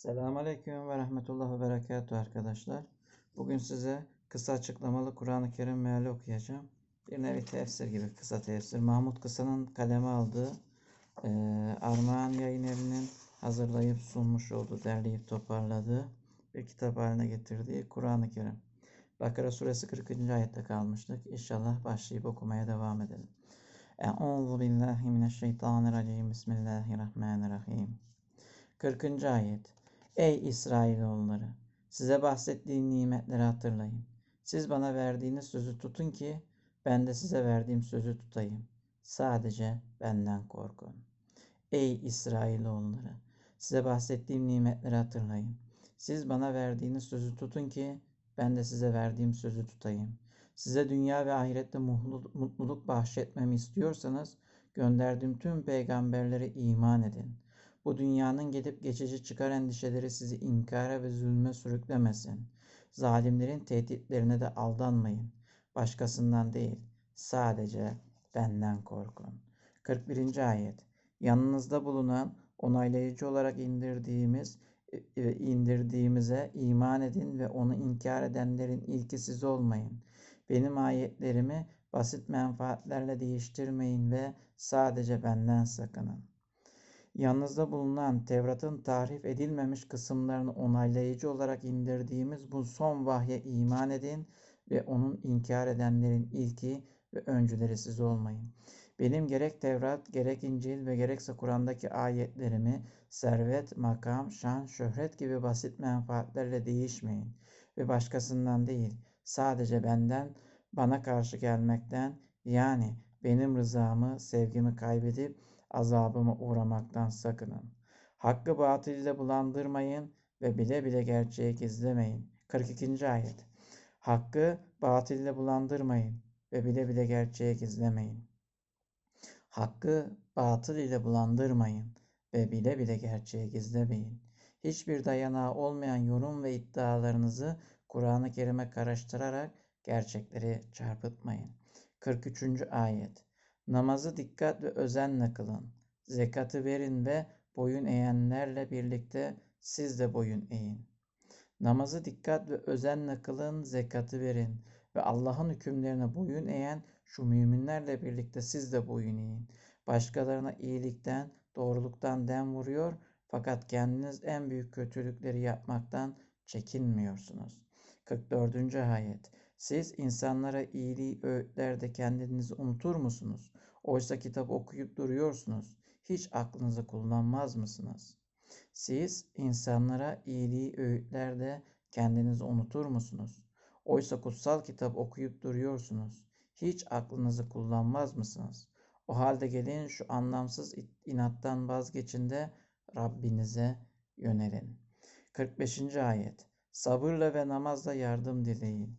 Selamünaleyküm ve rahmetullah ve berekatuhu arkadaşlar. Bugün size kısa açıklamalı Kur'an-ı Kerim meali okuyacağım. Bir nevi tefsir gibi kısa tefsir. Mahmut Kısa'nın kaleme aldığı e, Armağan Yayın Evi'nin hazırlayıp sunmuş olduğu, derleyip toparladığı bir kitap haline getirdiği Kur'an-ı Kerim. Bakara suresi 40. ayette kalmıştık. İnşallah başlayıp okumaya devam edelim. Euzu billahi mineşşeytanirracim. Bismillahirrahmanirrahim. 40. ayet. Ey İsrailoğulları! Size bahsettiğim nimetleri hatırlayın. Siz bana verdiğiniz sözü tutun ki ben de size verdiğim sözü tutayım. Sadece benden korkun. Ey İsrailoğulları! Size bahsettiğim nimetleri hatırlayın. Siz bana verdiğiniz sözü tutun ki ben de size verdiğim sözü tutayım. Size dünya ve ahirette mutluluk bahşetmemi istiyorsanız gönderdiğim tüm peygamberlere iman edin. Bu dünyanın gelip geçici çıkar endişeleri sizi inkara ve zulme sürüklemesin. Zalimlerin tehditlerine de aldanmayın. Başkasından değil, sadece benden korkun. 41. ayet. Yanınızda bulunan onaylayıcı olarak indirdiğimiz e, indirdiğimize iman edin ve onu inkar edenlerin ilki siz olmayın. Benim ayetlerimi basit menfaatlerle değiştirmeyin ve sadece benden sakının. Yanınızda bulunan Tevrat'ın tahrif edilmemiş kısımlarını onaylayıcı olarak indirdiğimiz bu son vahye iman edin ve onun inkar edenlerin ilki ve öncüleri siz olmayın. Benim gerek Tevrat, gerek İncil ve gerekse Kur'an'daki ayetlerimi servet, makam, şan, şöhret gibi basit menfaatlerle değişmeyin ve başkasından değil, sadece benden, bana karşı gelmekten yani benim rızamı, sevgimi kaybedip azabıma uğramaktan sakının. Hakkı batıl ile bulandırmayın ve bile bile gerçeği gizlemeyin. 42. ayet. Hakkı batıl ile bulandırmayın ve bile bile gerçeği gizlemeyin. Hakkı batıl ile bulandırmayın ve bile bile gerçeği gizlemeyin. Hiçbir dayanağı olmayan yorum ve iddialarınızı Kur'an-ı Kerim'e karıştırarak gerçekleri çarpıtmayın. 43. ayet. Namazı dikkat ve özenle kılın. Zekatı verin ve boyun eğenlerle birlikte siz de boyun eğin. Namazı dikkat ve özenle kılın, zekatı verin ve Allah'ın hükümlerine boyun eğen şu müminlerle birlikte siz de boyun eğin. Başkalarına iyilikten, doğruluktan dem vuruyor fakat kendiniz en büyük kötülükleri yapmaktan çekinmiyorsunuz. 44. ayet. Siz insanlara iyiliği öğütlerde kendinizi unutur musunuz? Oysa kitap okuyup duruyorsunuz. Hiç aklınızı kullanmaz mısınız? Siz insanlara iyiliği öğütlerde kendinizi unutur musunuz? Oysa kutsal kitap okuyup duruyorsunuz. Hiç aklınızı kullanmaz mısınız? O halde gelin şu anlamsız inattan vazgeçin de Rabbinize yönelin. 45. ayet. Sabırla ve namazla yardım dileyin.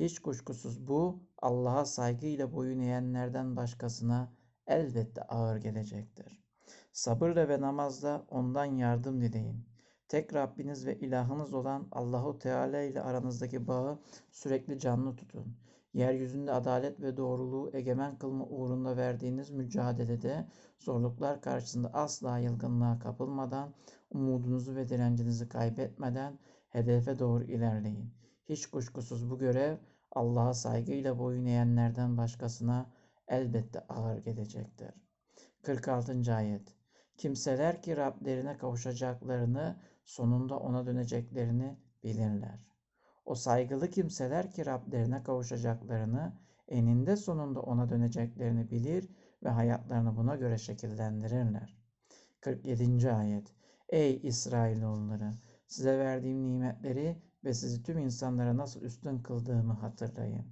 Hiç kuşkusuz bu Allah'a saygıyla boyun eğenlerden başkasına elbette ağır gelecektir. Sabırla ve namazla ondan yardım dileyin. Tek Rabbiniz ve ilahınız olan Allahu Teala ile aranızdaki bağı sürekli canlı tutun. Yeryüzünde adalet ve doğruluğu egemen kılma uğrunda verdiğiniz mücadelede zorluklar karşısında asla yılgınlığa kapılmadan, umudunuzu ve direncinizi kaybetmeden hedefe doğru ilerleyin. Hiç kuşkusuz bu görev Allah'a saygıyla boyun eğenlerden başkasına elbette ağır gelecektir. 46. ayet Kimseler ki Rablerine kavuşacaklarını, sonunda ona döneceklerini bilirler. O saygılı kimseler ki Rablerine kavuşacaklarını, eninde sonunda ona döneceklerini bilir ve hayatlarını buna göre şekillendirirler. 47. ayet Ey İsrailoğulları! Size verdiğim nimetleri ve sizi tüm insanlara nasıl üstün kıldığımı hatırlayın.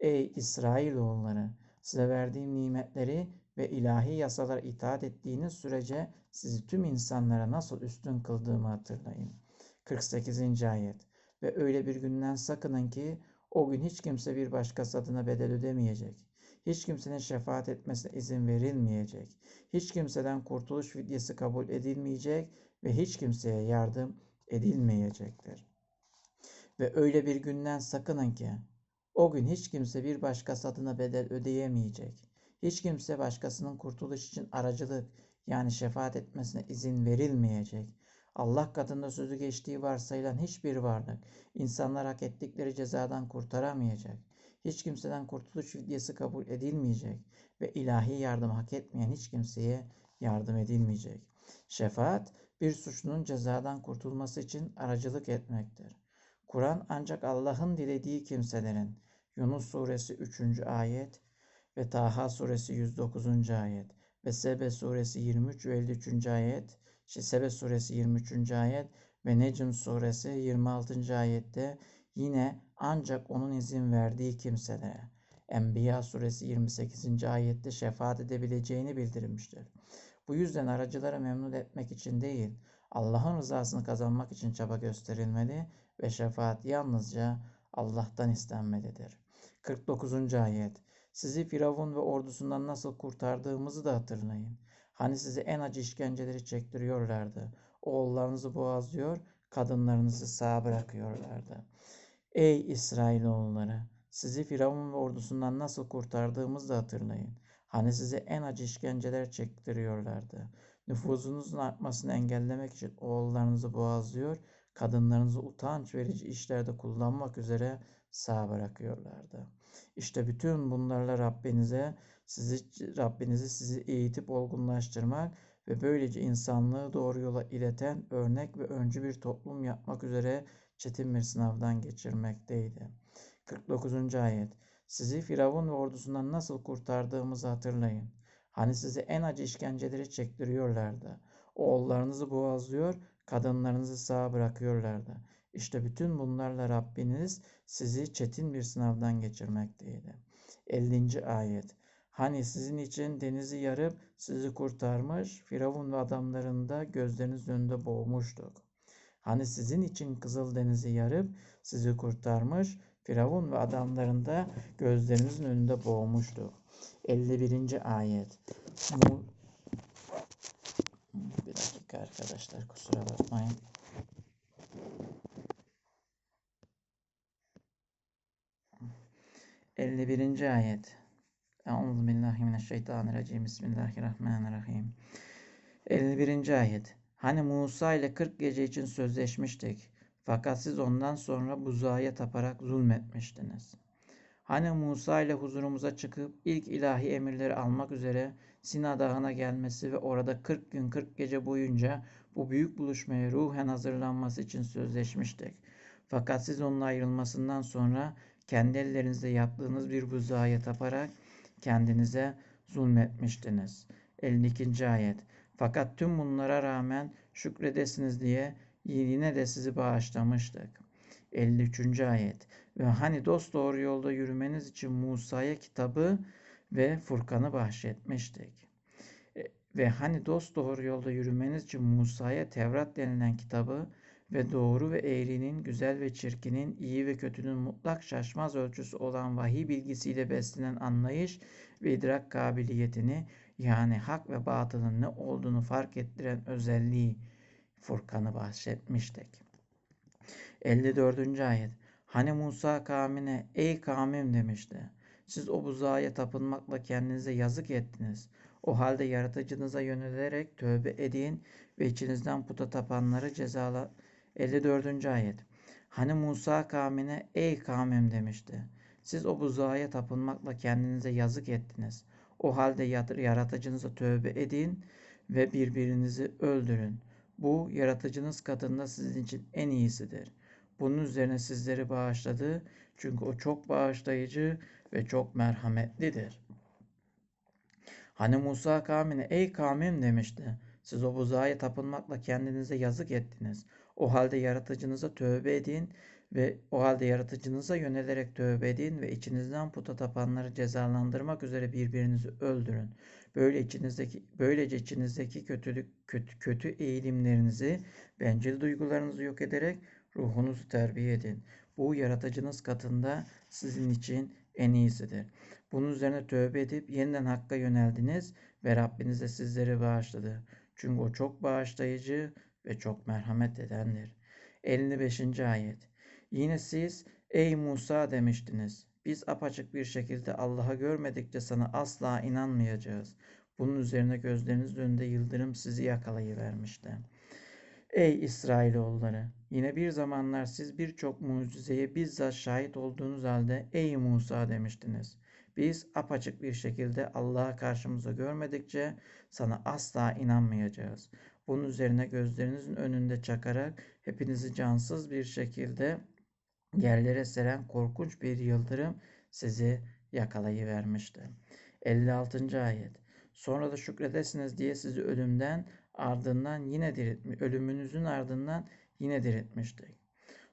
Ey İsrailoğulları! Size verdiğim nimetleri ve ilahi yasalara itaat ettiğiniz sürece sizi tüm insanlara nasıl üstün kıldığımı hatırlayın. 48. ayet Ve öyle bir günden sakının ki o gün hiç kimse bir başkası adına bedel ödemeyecek. Hiç kimsenin şefaat etmesine izin verilmeyecek. Hiç kimseden kurtuluş fidyesi kabul edilmeyecek ve hiç kimseye yardım edilmeyecektir. Ve öyle bir günden sakının ki o gün hiç kimse bir başkası adına bedel ödeyemeyecek. Hiç kimse başkasının kurtuluş için aracılık yani şefaat etmesine izin verilmeyecek. Allah katında sözü geçtiği varsayılan hiçbir varlık insanlar hak ettikleri cezadan kurtaramayacak. Hiç kimseden kurtuluş fidyesi kabul edilmeyecek ve ilahi yardım hak etmeyen hiç kimseye yardım edilmeyecek. Şefaat bir suçlunun cezadan kurtulması için aracılık etmektir. Kur'an ancak Allah'ın dilediği kimselerin Yunus suresi 3. ayet ve Taha suresi 109. ayet ve Sebe suresi 23 ve 53. ayet, işte Sebe suresi 23. ayet ve Necm suresi 26. ayette yine ancak onun izin verdiği kimselere Enbiya suresi 28. ayette şefaat edebileceğini bildirmiştir. Bu yüzden aracıları memnun etmek için değil, Allah'ın rızasını kazanmak için çaba gösterilmeli ve şefaat yalnızca Allah'tan istenmelidir. 49. ayet Sizi Firavun ve ordusundan nasıl kurtardığımızı da hatırlayın. Hani size en acı işkenceleri çektiriyorlardı. Oğullarınızı boğazlıyor, kadınlarınızı sağ bırakıyorlardı. Ey İsrailoğulları! Sizi Firavun ve ordusundan nasıl kurtardığımızı da hatırlayın. Hani size en acı işkenceler çektiriyorlardı. Nüfuzunuzun artmasını engellemek için oğullarınızı boğazlıyor, kadınlarınızı utanç verici işlerde kullanmak üzere sağ bırakıyorlardı. İşte bütün bunlarla Rabbinize sizi Rabbinizi sizi eğitip olgunlaştırmak ve böylece insanlığı doğru yola ileten örnek ve öncü bir toplum yapmak üzere çetin bir sınavdan geçirmekteydi. 49. ayet Sizi Firavun ve ordusundan nasıl kurtardığımızı hatırlayın. Hani size en acı işkenceleri çektiriyorlardı. Oğullarınızı boğazlıyor, kadınlarınızı sağ bırakıyorlardı. İşte bütün bunlarla Rabbiniz sizi çetin bir sınavdan geçirmekteydi. 50. ayet Hani sizin için denizi yarıp sizi kurtarmış, Firavun ve adamlarını da gözleriniz önünde boğmuştuk. Hani sizin için Kızıl Denizi yarıp sizi kurtarmış, Firavun ve adamlarını da gözlerinizin önünde boğmuştuk. 51. ayet. Dakika arkadaşlar kusura bakmayın. 51. ayet. Euzu billahi mineşşeytanirracim. Bismillahirrahmanirrahim. 51. ayet. Hani Musa ile 40 gece için sözleşmiştik. Fakat siz ondan sonra buzağa taparak zulmetmiştiniz. Hani Musa ile huzurumuza çıkıp ilk ilahi emirleri almak üzere Sina Dağı'na gelmesi ve orada 40 gün 40 gece boyunca bu büyük buluşmaya ruhen hazırlanması için sözleşmiştik. Fakat siz onun ayrılmasından sonra kendi ellerinizle yaptığınız bir buzağa taparak kendinize zulmetmiştiniz. 52. ayet. Fakat tüm bunlara rağmen şükredesiniz diye yine de sizi bağışlamıştık. 53. ayet. Ve hani dost doğru yolda yürümeniz için Musa'ya kitabı ve Furkan'ı bahşetmiştik. E, ve hani dost doğru yolda yürümeniz için Musa'ya Tevrat denilen kitabı ve doğru ve eğrinin, güzel ve çirkinin, iyi ve kötünün mutlak şaşmaz ölçüsü olan vahiy bilgisiyle beslenen anlayış ve idrak kabiliyetini yani hak ve batılın ne olduğunu fark ettiren özelliği Furkan'ı bahsetmiştik. 54. ayet Hani Musa kavmine ey kavmim demişti. Siz o buzağa tapınmakla kendinize yazık ettiniz. O halde yaratıcınıza yönelerek tövbe edin ve içinizden puta tapanları cezala 54. ayet. Hani Musa kavmine ey kavmim demişti. Siz o buzağa tapınmakla kendinize yazık ettiniz. O halde yaratıcınıza tövbe edin ve birbirinizi öldürün. Bu yaratıcınız katında sizin için en iyisidir. Bunun üzerine sizleri bağışladı. Çünkü o çok bağışlayıcı ve çok merhametlidir. Hani Musa kavmine ey kavmim demişti. Siz o buzağa tapınmakla kendinize yazık ettiniz. O halde yaratıcınıza tövbe edin ve o halde yaratıcınıza yönelerek tövbe edin ve içinizden puta tapanları cezalandırmak üzere birbirinizi öldürün. Böyle içinizdeki böylece içinizdeki kötülük kötü, kötü eğilimlerinizi, bencil duygularınızı yok ederek ruhunuzu terbiye edin. Bu yaratıcınız katında sizin için en iyisidir. Bunun üzerine tövbe edip yeniden hakka yöneldiniz ve Rabbiniz de sizleri bağışladı. Çünkü o çok bağışlayıcı ve çok merhamet edendir. 55. ayet. Yine siz ey Musa demiştiniz. Biz apaçık bir şekilde Allah'a görmedikçe sana asla inanmayacağız. Bunun üzerine gözleriniz önünde yıldırım sizi yakalayıvermişti. Ey İsrailoğulları! Yine bir zamanlar siz birçok mucizeye bizzat şahit olduğunuz halde ey Musa demiştiniz. Biz apaçık bir şekilde Allah'a karşımıza görmedikçe sana asla inanmayacağız. Bunun üzerine gözlerinizin önünde çakarak hepinizi cansız bir şekilde yerlere seren korkunç bir yıldırım sizi yakalayıvermişti. 56. ayet. Sonra da şükredesiniz diye sizi ölümden ardından yine diriltmiş, ölümünüzün ardından yine diriltmiştik.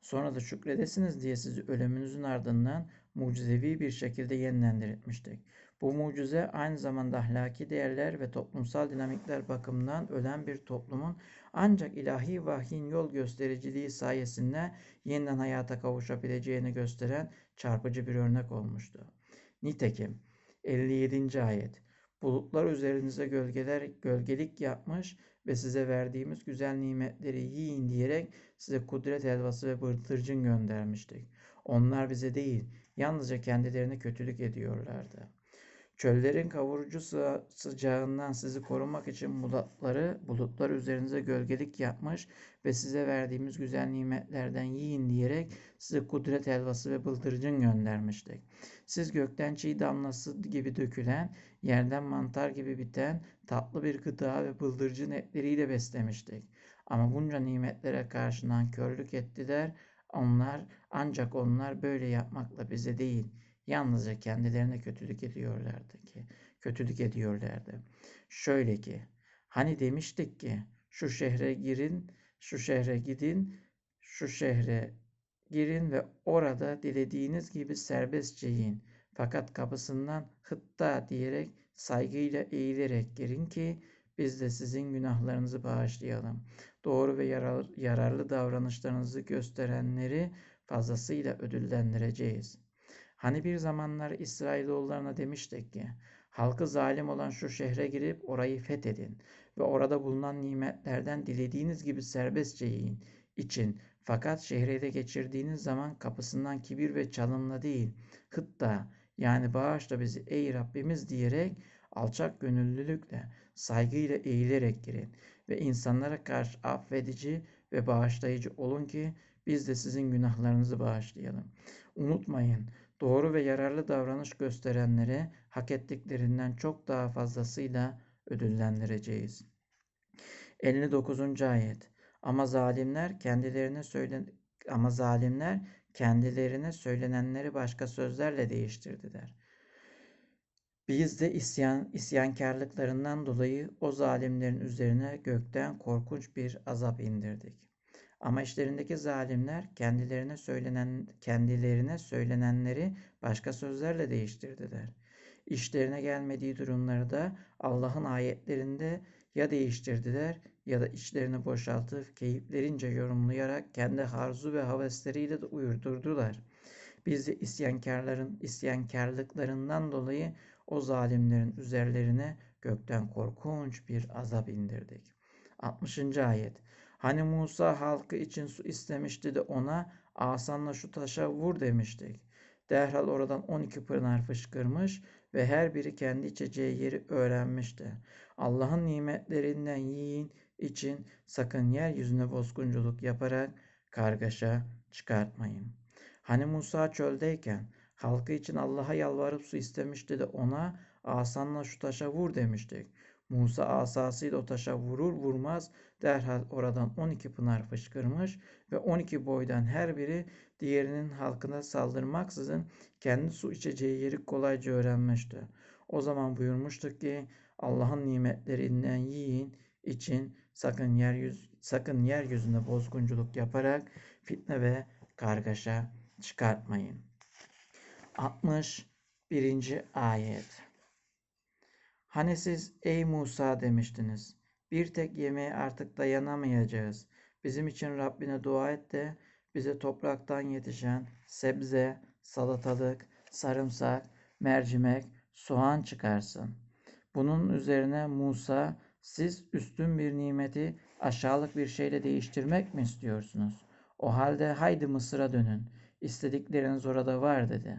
Sonra da şükredesiniz diye sizi ölümünüzün ardından mucizevi bir şekilde yeniden diriltmiştik. Bu mucize aynı zamanda ahlaki değerler ve toplumsal dinamikler bakımından ölen bir toplumun ancak ilahi vahyin yol göstericiliği sayesinde yeniden hayata kavuşabileceğini gösteren çarpıcı bir örnek olmuştu. Nitekim 57. ayet Bulutlar üzerinize gölgeler gölgelik yapmış ve size verdiğimiz güzel nimetleri yiyin diyerek size kudret helvası ve bırtırcın göndermiştik. Onlar bize değil, yalnızca kendilerine kötülük ediyorlardı. Çöllerin kavurucu sıcağından sizi korumak için bulutları, bulutlar üzerinize gölgelik yapmış ve size verdiğimiz güzel nimetlerden yiyin diyerek size kudret helvası ve bıldırcın göndermiştik. Siz gökten çiğ damlası gibi dökülen, yerden mantar gibi biten tatlı bir gıda ve bıldırcın etleriyle beslemiştik. Ama bunca nimetlere karşılan körlük ettiler. Onlar ancak onlar böyle yapmakla bize değil, Yalnızca kendilerine kötülük ediyorlardı ki, kötülük ediyorlardı. Şöyle ki, hani demiştik ki, şu şehre girin, şu şehre gidin, şu şehre girin ve orada dilediğiniz gibi serbestçe yiyin. Fakat kapısından hıtta diyerek saygıyla eğilerek girin ki biz de sizin günahlarınızı bağışlayalım. Doğru ve yarar, yararlı davranışlarınızı gösterenleri fazlasıyla ödüllendireceğiz.'' Hani bir zamanlar İsrailoğullarına demiştik ki, halkı zalim olan şu şehre girip orayı fethedin ve orada bulunan nimetlerden dilediğiniz gibi serbestçe yiyin, için. Fakat şehre ele geçirdiğiniz zaman kapısından kibir ve çalımla değil, hıtta yani bağışla bizi ey Rabbimiz diyerek alçak gönüllülükle, saygıyla eğilerek girin ve insanlara karşı affedici ve bağışlayıcı olun ki biz de sizin günahlarınızı bağışlayalım. Unutmayın, doğru ve yararlı davranış gösterenleri hak ettiklerinden çok daha fazlasıyla ödüllendireceğiz. 59. ayet. Ama zalimler kendilerine söylen ama zalimler kendilerine söylenenleri başka sözlerle değiştirdiler. Biz de isyan, isyankarlıklarından dolayı o zalimlerin üzerine gökten korkunç bir azap indirdik. Ama işlerindeki zalimler kendilerine söylenen kendilerine söylenenleri başka sözlerle değiştirdiler. İşlerine gelmediği durumları da Allah'ın ayetlerinde ya değiştirdiler ya da içlerini boşaltıp keyiflerince yorumlayarak kendi harzu ve havesleriyle de uyurdurdular. Biz de isyankarların isyankarlıklarından dolayı o zalimlerin üzerlerine gökten korkunç bir azap indirdik. 60. ayet Hani Musa halkı için su istemişti de ona asanla şu taşa vur demiştik. Derhal oradan 12 pınar fışkırmış ve her biri kendi içeceği yeri öğrenmişti. Allah'ın nimetlerinden yiyin için sakın yeryüzüne bozgunculuk yaparak kargaşa çıkartmayın. Hani Musa çöldeyken halkı için Allah'a yalvarıp su istemişti de ona asanla şu taşa vur demiştik. Musa asasıyla o taşa vurur vurmaz derhal oradan 12 pınar fışkırmış ve 12 boydan her biri diğerinin halkına saldırmaksızın kendi su içeceği yeri kolayca öğrenmişti. O zaman buyurmuştuk ki Allah'ın nimetlerinden yiyin için sakın yeryüz sakın yeryüzünde bozgunculuk yaparak fitne ve kargaşa çıkartmayın. 61. ayet Hani siz ey Musa demiştiniz. Bir tek yemeğe artık dayanamayacağız. Bizim için Rabbine dua et de bize topraktan yetişen sebze, salatalık, sarımsak, mercimek, soğan çıkarsın. Bunun üzerine Musa siz üstün bir nimeti aşağılık bir şeyle değiştirmek mi istiyorsunuz? O halde haydi Mısır'a dönün. İstedikleriniz orada var dedi.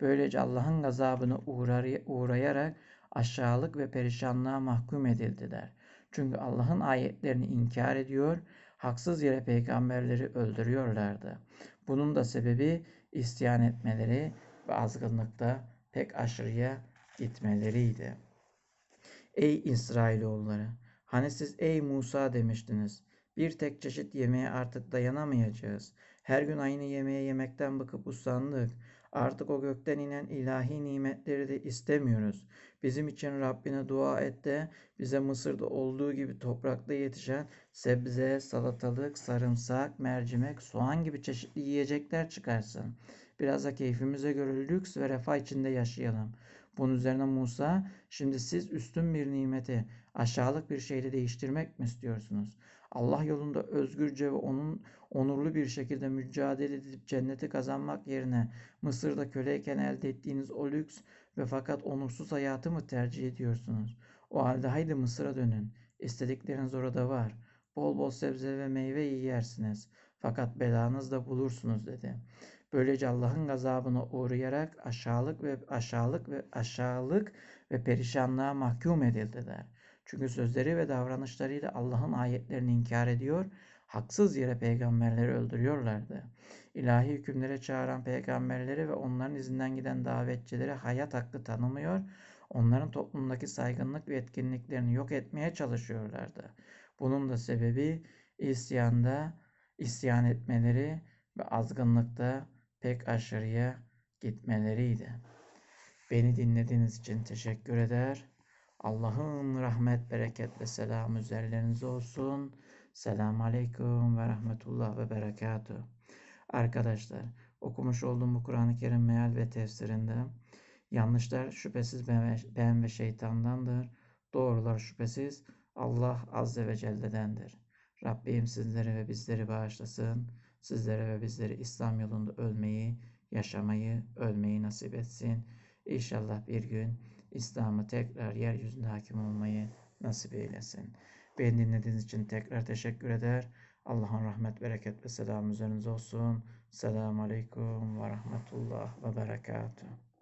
Böylece Allah'ın gazabına uğrar, uğrayarak aşağılık ve perişanlığa mahkum edildiler. Çünkü Allah'ın ayetlerini inkar ediyor, haksız yere peygamberleri öldürüyorlardı. Bunun da sebebi isyan etmeleri ve azgınlıkta pek aşırıya gitmeleriydi. Ey İsrailoğulları! Hani siz ey Musa demiştiniz. Bir tek çeşit yemeğe artık dayanamayacağız. Her gün aynı yemeği yemekten bıkıp usandık. Artık o gökten inen ilahi nimetleri de istemiyoruz. Bizim için Rabbine dua et de bize Mısır'da olduğu gibi toprakta yetişen sebze, salatalık, sarımsak, mercimek, soğan gibi çeşitli yiyecekler çıkarsın. Biraz da keyfimize göre lüks ve refah içinde yaşayalım. Bunun üzerine Musa, şimdi siz üstün bir nimeti aşağılık bir şeyle değiştirmek mi istiyorsunuz? Allah yolunda özgürce ve onun onurlu bir şekilde mücadele edip cenneti kazanmak yerine Mısır'da köleyken elde ettiğiniz o lüks ve fakat onursuz hayatı mı tercih ediyorsunuz? O halde haydi Mısır'a dönün. İstedikleriniz orada var. Bol bol sebze ve meyve yersiniz. Fakat belanız da bulursunuz dedi. Böylece Allah'ın gazabına uğrayarak aşağılık ve aşağılık ve aşağılık ve perişanlığa mahkum edildiler. Çünkü sözleri ve davranışlarıyla Allah'ın ayetlerini inkar ediyor, haksız yere peygamberleri öldürüyorlardı. İlahi hükümlere çağıran peygamberleri ve onların izinden giden davetçilere hayat hakkı tanımıyor, onların toplumdaki saygınlık ve etkinliklerini yok etmeye çalışıyorlardı. Bunun da sebebi isyanda, isyan etmeleri ve azgınlıkta pek aşırıya gitmeleriydi. Beni dinlediğiniz için teşekkür eder. Allah'ın rahmet, bereket ve selamı üzerlerinize olsun. Selamun Aleyküm ve Rahmetullah ve Berekatuhu. Arkadaşlar okumuş olduğum bu Kur'an-ı Kerim meal ve tefsirinde yanlışlar şüphesiz ben ve şeytandandır. Doğrular şüphesiz Allah Azze ve Celle'dendir. Rabbim sizleri ve bizleri bağışlasın. Sizlere ve bizleri İslam yolunda ölmeyi, yaşamayı, ölmeyi nasip etsin. İnşallah bir gün İslam'ı tekrar yeryüzünde hakim olmayı nasip eylesin. Beni dinlediğiniz için tekrar teşekkür eder. Allah'ın rahmet, bereket ve selamı üzerinize olsun. Selamun Aleyküm ve Rahmetullah ve Berekatuhu.